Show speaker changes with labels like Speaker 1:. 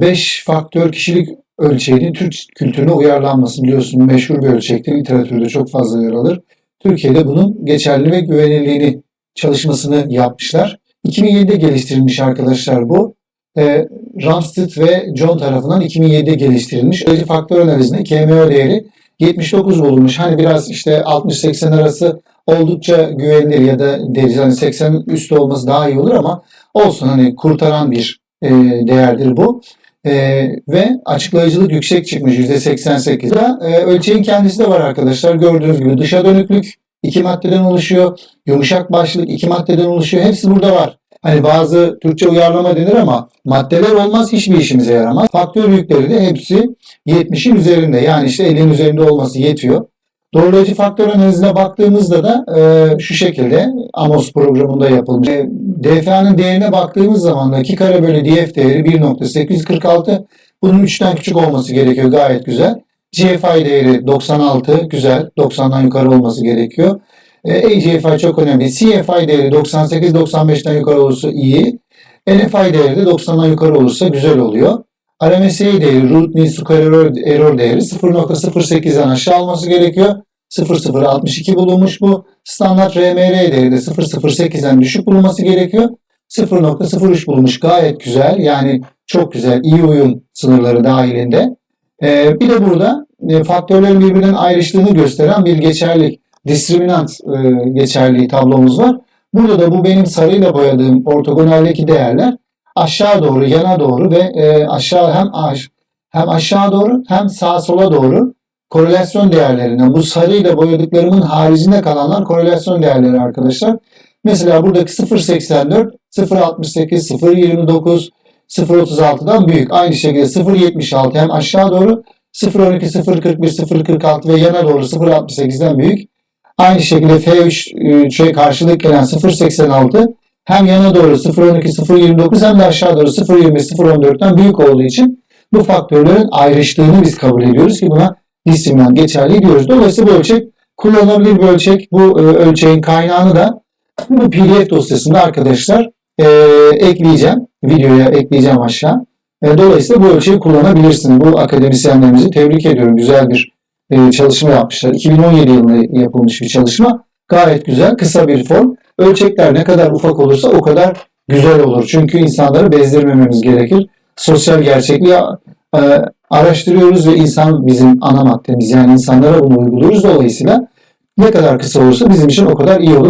Speaker 1: 5 faktör kişilik ölçeğinin Türk kültürüne uyarlanması biliyorsun meşhur bir ölçektir. Literatürde çok fazla yer alır. Türkiye'de bunun geçerli ve güvenilirliğini çalışmasını yapmışlar. 2007'de geliştirilmiş arkadaşlar bu. E, Ramsted ve John tarafından 2007'de geliştirilmiş. Ölçü faktör analizinde KMO değeri 79 bulunmuş. Hani biraz işte 60-80 arası oldukça güvenilir ya da deriz hani 80 üstü olması daha iyi olur ama olsun hani kurtaran bir e, değerdir bu. E, ve açıklayıcılık yüksek çıkmış %88. Da, e, ölçeğin kendisi de var arkadaşlar. Gördüğünüz gibi dışa dönüklük iki maddeden oluşuyor. Yumuşak başlık iki maddeden oluşuyor. Hepsi burada var. Hani bazı Türkçe uyarlama denir ama maddeler olmaz hiçbir işimize yaramaz. Faktör yükleri de hepsi 70'in üzerinde. Yani işte 50'in üzerinde olması yetiyor. Doğrulayıcı faktör analizine baktığımızda da e, şu şekilde Amos programında yapılmış. DFA'nın değerine baktığımız zaman da 2 kare bölü df değeri 1.846. Bunun 3'ten küçük olması gerekiyor. Gayet güzel. GFI değeri 96. Güzel. 90'dan yukarı olması gerekiyor. E, AGFI çok önemli. CFI değeri 98-95'ten yukarı olursa iyi. NFI değeri de 90'dan yukarı olursa güzel oluyor. RMSA değeri, root mean square error, error değeri 0.08'den aşağı olması gerekiyor. 0.062 bulunmuş bu. Standart RMR değeri de 0.08'den düşük bulunması gerekiyor. 0.03 bulunmuş gayet güzel. Yani çok güzel. iyi uyum sınırları dahilinde. Ee, bir de burada e, faktörlerin birbirinden ayrıştığını gösteren bir geçerlik, discriminant e, geçerliği tablomuz var. Burada da bu benim sarıyla boyadığım ortogonaldeki değerler aşağı doğru, yana doğru ve e, aşağı hem aş, hem aşağı doğru hem sağa sola doğru korelasyon değerlerinden bu sarıyla boyadıklarımın haricinde kalanlar korelasyon değerleri arkadaşlar. Mesela buradaki 0.84, 0.68, 0.29, 0.36'dan büyük. Aynı şekilde 0.76 hem aşağı doğru 0.12, 0.41, 0.46 ve yana doğru 0.68'den büyük. Aynı şekilde F3'e karşılık gelen 0.86 hem yana doğru 0.12, 0.29 hem de aşağı doğru 0.25, 0.14'ten büyük olduğu için bu faktörlerin ayrıştığını biz kabul ediyoruz ki buna disiplinler geçerli diyoruz. Dolayısıyla bu ölçek kullanılabilir bir ölçek. Bu e, ölçeğin kaynağını da bu PDF dosyasında arkadaşlar e, ekleyeceğim. Videoya ekleyeceğim aşağı. E, dolayısıyla bu ölçeği kullanabilirsiniz. Bu akademisyenlerimizi tebrik ediyorum. Güzel bir e, çalışma yapmışlar. 2017 yılında yapılmış bir çalışma. Gayet güzel, kısa bir form. Ölçekler ne kadar ufak olursa o kadar güzel olur. Çünkü insanları bezdirmememiz gerekir. Sosyal gerçekliği e, araştırıyoruz ve insan bizim ana maddemiz. Yani insanlara bunu uyguluyoruz. Dolayısıyla ne kadar kısa olursa bizim için o kadar iyi olur.